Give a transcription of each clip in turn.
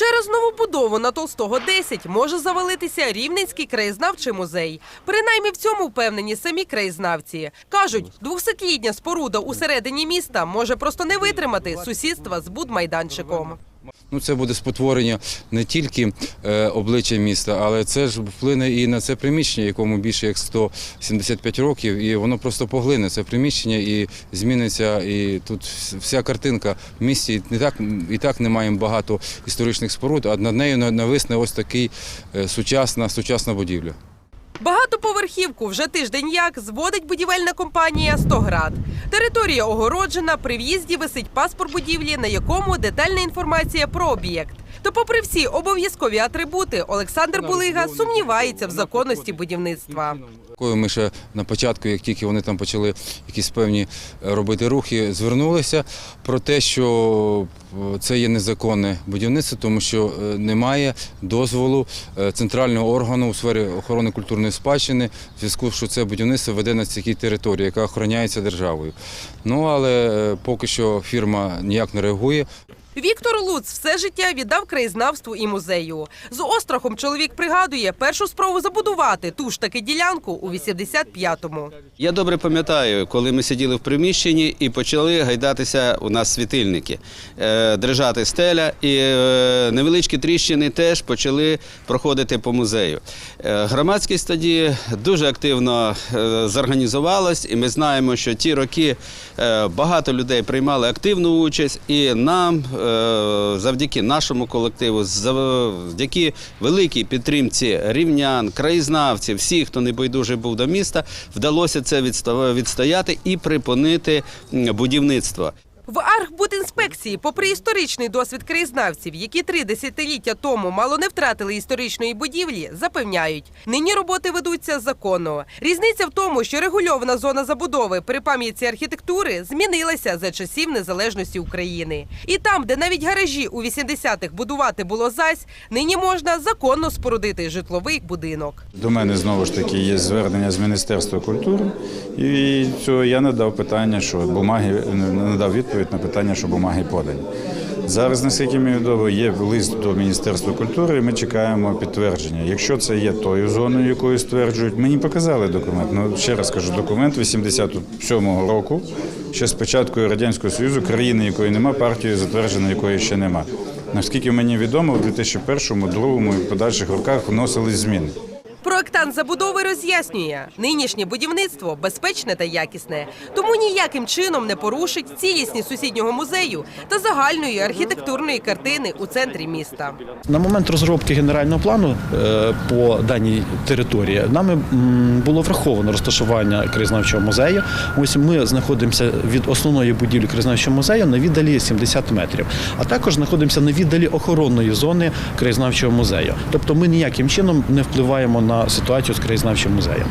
Через новобудову на Толстого 10 може завалитися Рівненський краєзнавчий музей. Принаймні в цьому впевнені самі краєзнавці. Кажуть, двохсотлітня споруда у середині міста може просто не витримати сусідства з будмайданчиком. Ну, це буде спотворення не тільки е, обличчя міста, але це ж вплине і на це приміщення, якому більше як 175 років, і воно просто поглине це приміщення і зміниться. І тут вся картинка в місті не так і так не маємо багато історичних споруд, а над нею на- нависне ось такий е, сучасна, сучасна будівля. Багатоповерхівку вже тиждень як зводить будівельна компанія «Стоград». Територія огороджена, при в'їзді висить паспорт будівлі, на якому детальна інформація про об'єкт. То, попри всі обов'язкові атрибути, Олександр Булига сумнівається в законності будівництва. Ми ще на початку, як тільки вони там почали якісь певні е, робити рухи, звернулися про те, що е, це є незаконне будівництво, тому що е, немає дозволу центрального органу у сфері охорони культурної спадщини, в зв'язку, що це будівництво веде на такій території, яка охороняється державою. Ну але поки що фірма ніяк не реагує. Віктор Луц все життя віддав краєзнавству і музею. З острахом чоловік пригадує першу спробу забудувати ту ж таки ділянку у 85-му. Я добре пам'ятаю, коли ми сиділи в приміщенні і почали гайдатися у нас світильники, е, дрижати стеля, і е, невеличкі тріщини теж почали проходити по музею. Е, Громадськість тоді дуже активно зорганізувалась, і ми знаємо, що ті роки багато людей приймали активну участь, і нам завдяки нашому колективу, завдяки великій підтримці рівнян, краєзнавців, всіх, хто небайдужий був до міста, вдалося це відстояти і припинити будівництво. В Архбудінспекції, попри історичний досвід краєзнавців, які три десятиліття тому мало не втратили історичної будівлі, запевняють, нині роботи ведуться законно. Різниця в тому, що регульована зона забудови при пам'ятці архітектури змінилася за часів незалежності України. І там, де навіть гаражі у 80-х будувати було зась, нині можна законно спорудити житловий будинок. До мене знову ж таки є звернення з Міністерства культури, і цього я надав питання, що бумаги надав відповідь на питання, що бумаги подані. Зараз, наскільки мені відомо, є лист до Міністерства культури, і ми чекаємо підтвердження. Якщо це є тою зоною, якою стверджують, мені показали документ. Ну ще раз кажу, документ 87-го року, ще з початку радянського союзу, країни, якої нема, партії затвердженої, якої ще нема. Наскільки мені відомо, в 2001, 2002 і подальших роках вносились зміни. Проектант забудови роз'яснює, нинішнє будівництво безпечне та якісне, тому ніяким чином не порушить цілісність сусіднього музею та загальної архітектурної картини у центрі міста. На момент розробки генерального плану е, по даній території нами було враховано розташування краєзнавчого музею. Ось ми знаходимося від основної будівлі краєзнавчого музею на віддалі 70 метрів, а також знаходимося на віддалі охоронної зони краєзнавчого музею. Тобто ми ніяким чином не впливаємо на ситуацію з краєзнавчим музеєм.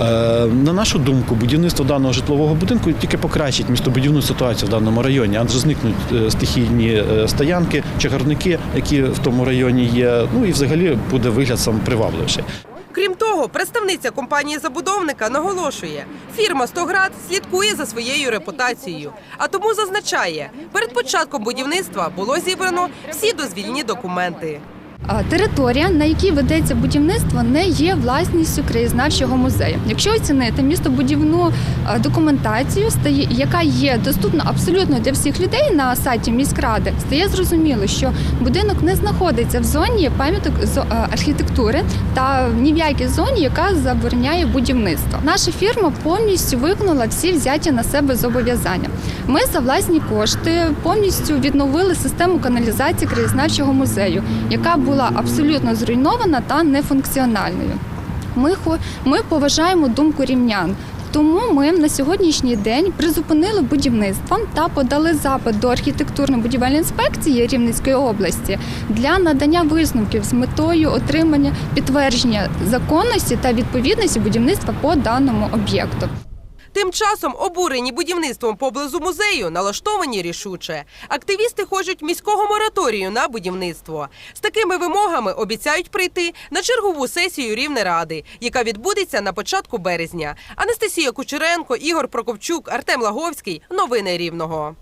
Е, На нашу думку, будівництво даного житлового будинку тільки покращить містобудівну ситуацію в даному районі, адже зникнуть е, стихійні е, стоянки, чагарники, які в тому районі є. Ну і взагалі буде вигляд сам привабливіший. Крім того, представниця компанії забудовника наголошує, фірма «Стоград» слідкує за своєю репутацією, а тому зазначає, перед початком будівництва було зібрано всі дозвільні документи. Територія, на якій ведеться будівництво, не є власністю краєзнавчого музею. Якщо оцінити містобудівну документацію, яка є доступна абсолютно для всіх людей на сайті міськради, стає зрозуміло, що будинок не знаходиться в зоні пам'яток архітектури та ні в якій зоні, яка забороняє будівництво. Наша фірма повністю виконала всі взяті на себе зобов'язання. Ми за власні кошти повністю відновили систему каналізації краєзнавчого музею, яка була абсолютно зруйнована та нефункціональною. Ми, ми поважаємо думку рівнян. Тому ми на сьогоднішній день призупинили будівництво та подали запит до архітектурно-будівельної інспекції Рівненської області для надання висновків з метою отримання підтвердження законності та відповідності будівництва по даному об'єкту. Тим часом обурені будівництвом поблизу музею налаштовані рішуче. Активісти хочуть міського мораторію на будівництво. З такими вимогами обіцяють прийти на чергову сесію Рівнеради, яка відбудеться на початку березня. Анастасія Кучеренко, Ігор Прокопчук, Артем Лаговський. Новини Рівного.